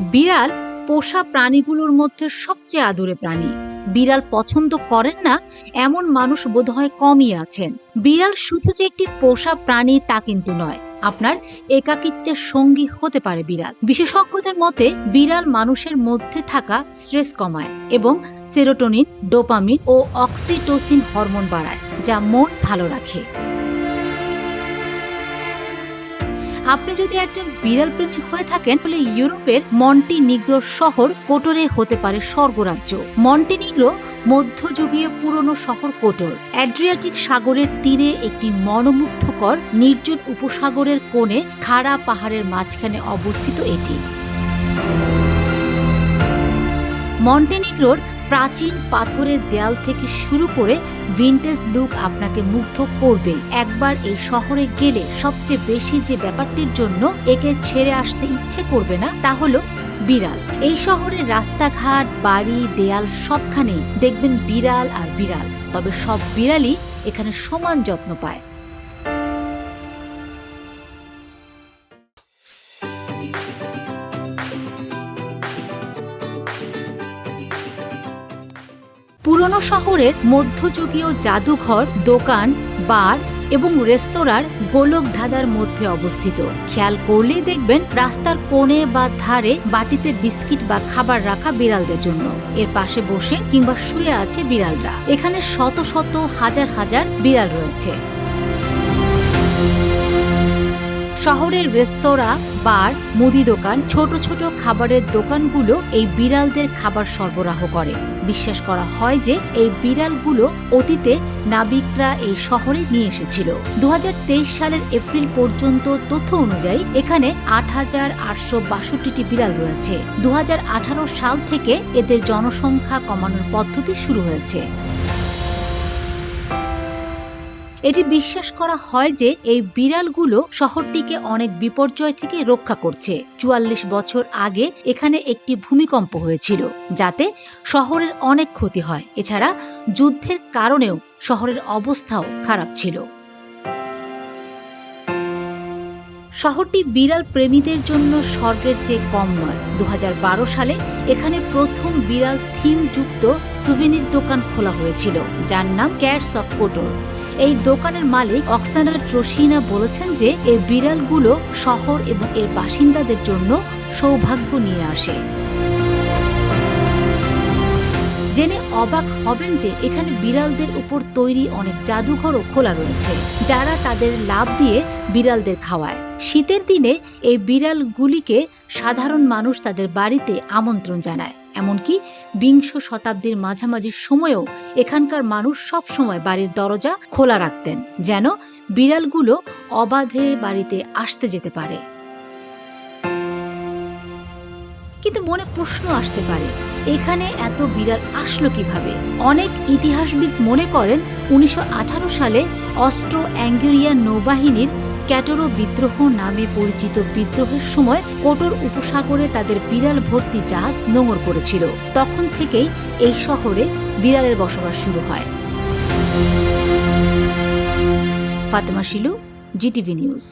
বিড়াল পোষা প্রাণীগুলোর মধ্যে সবচেয়ে আদুরে প্রাণী। বিড়াল পছন্দ করেন না, এমন মানুষ বোধহয় কমই আছেন। বিড়াল শুধু যে একটি পোষা প্রাণী তা কিন্তু নয়, আপনার একাকিত্বের সঙ্গী হতে পারে বিড়াল। বিশেষজ্ঞদের মতে, বিড়াল মানুষের মধ্যে থাকা স্ট্রেস কমায় এবং সেরোটোনিন, ডোপামিন ও অক্সিটোসিন হরমোন বাড়ায়, যা মন ভালো রাখে। আপনি যদি একজন বিড়াল প্রেমী হয়ে থাকেন, তাহলে ইউরোপের মন্টিনিগ্রো শহর কোটরে হতে পারে স্বর্গরাজ্য। মন্টিনিগ্রো মধ্যযুগীয় পুরনো শহর কোটর। অ্যাড্রিয়াটিক সাগরের তীরে একটি মনোমুগ্ধকর নির্জন উপসাগরের কোণে খাড়া পাহাড়ের মাঝখানে অবস্থিত এটি। মন্টেনিগ্রোর প্রাচীন পাথরের দেয়াল থেকে শুরু করে ভিন্টেজ লুক আপনাকে মুগ্ধ করবে। একবার এই শহরে গেলে সবচেয়ে বেশি যে ব্যাপারটির জন্য একে ছেড়ে আসতে ইচ্ছে করবে না, তা হলো বিড়াল। এই শহরের রাস্তাঘাট, বাড়ি, দেয়াল সবখানেই দেখবেন বিড়াল আর বিড়াল। তবে সব বিড়ালই এখানে সমান যত্ন পায়। পুরনো শহরের মধ্যযুগীয় জাদুঘর, দোকান, বার এবং রেস্তোরাঁর গোলক ধাঁধার মধ্যে অবস্থিত। খেয়াল করলেই দেখবেন রাস্তার কোণে বা ধারে বাটিতে বিস্কিট বা খাবার রাখা বিড়ালদের জন্য। এর পাশে বসে কিংবা শুয়ে আছে বিড়ালরা। এখানে শত শত হাজার হাজার বিড়াল রয়েছে। শহরের রেস্তোরাঁ, বার, মুদি দোকান, ছোট ছোট খাবারের দোকানগুলো এই বিড়ালদের খাবার সরবরাহ করে। বিশ্বাস করা হয় যে এই বিড়ালগুলো অতীতে নাবিকরা এই শহরে নিয়ে এসেছিল। দু হাজার তেইশ সালের এপ্রিল পর্যন্ত তথ্য অনুযায়ী এখানে আট হাজার আটশো বাষট্টিটি বিড়াল রয়েছে। দু হাজার আঠারো সাল থেকে এদের জনসংখ্যা কমানোর পদ্ধতি শুরু হয়েছে। এটি বিশ্বাস করা হয় যে এই বিড়ালগুলো শহরটিকে অনেক বিপর্যয় থেকে রক্ষা করছে। চুয়াল্লিশ বছর আগে এখানে একটি ভূমিকম্প হয়েছিল, যাতে শহরের অনেক ক্ষতি হয়। এছাড়া যুদ্ধের কারণেও শহরের অবস্থাও খারাপ ছিল। শহরটি বিড়াল প্রেমীদের জন্য স্বর্গের চেয়ে কম নয়। দু সালে এখানে প্রথম বিড়াল থিম যুক্ত সুভিনির দোকান খোলা হয়েছিল, যার নাম ক্যাটস অফ কোটোর এই দোকানের মালিক অক্সানা ট্রোসিনা বলেছেন যে এই বিড়ালগুলো শহর এবং এর বাসিন্দাদের জন্য সৌভাগ্য নিয়ে আসে। জেনে অবাক হবেন যে এখানে বিড়ালদের উপর তৈরি অনেক জাদুঘরও খোলা রয়েছে, যারা তাদের লাভ দিয়ে বিড়ালদের খাওয়ায়। শীতের দিনে এই বিড়ালগুলিকে সাধারণ মানুষ তাদের বাড়িতে আমন্ত্রণ জানায়। এমনকি বিংশ শতাব্দীর মাঝামাঝি সময়েও এখানকার মানুষ সব সময় বাড়ির দরজা খোলা রাখতেন, যেন বিড়ালগুলো অবাধে বাড়িতে আসতে যেতে পারে। কিন্তু মনে প্রশ্ন আসতে পারে, এখানে এত বিড়াল আসলো কীভাবে? অনেক ইতিহাসবিদ মনে করেন উনিশশো আঠারো সালে অস্ট্রো অ্যাঙ্গেরিয়ান নৌবাহিনীর ক্যাটোরো বিদ্রোহ নামে পরিচিত বিদ্রোহের সময় কোটোর উপসাগরে তাদের বিড়াল ভর্তি জাহাজ নোঙর করেছিল। তখন থেকেই এই শহরে বিড়ালের বসবাস শুরু হয়। Fatema Shilu, GTV news.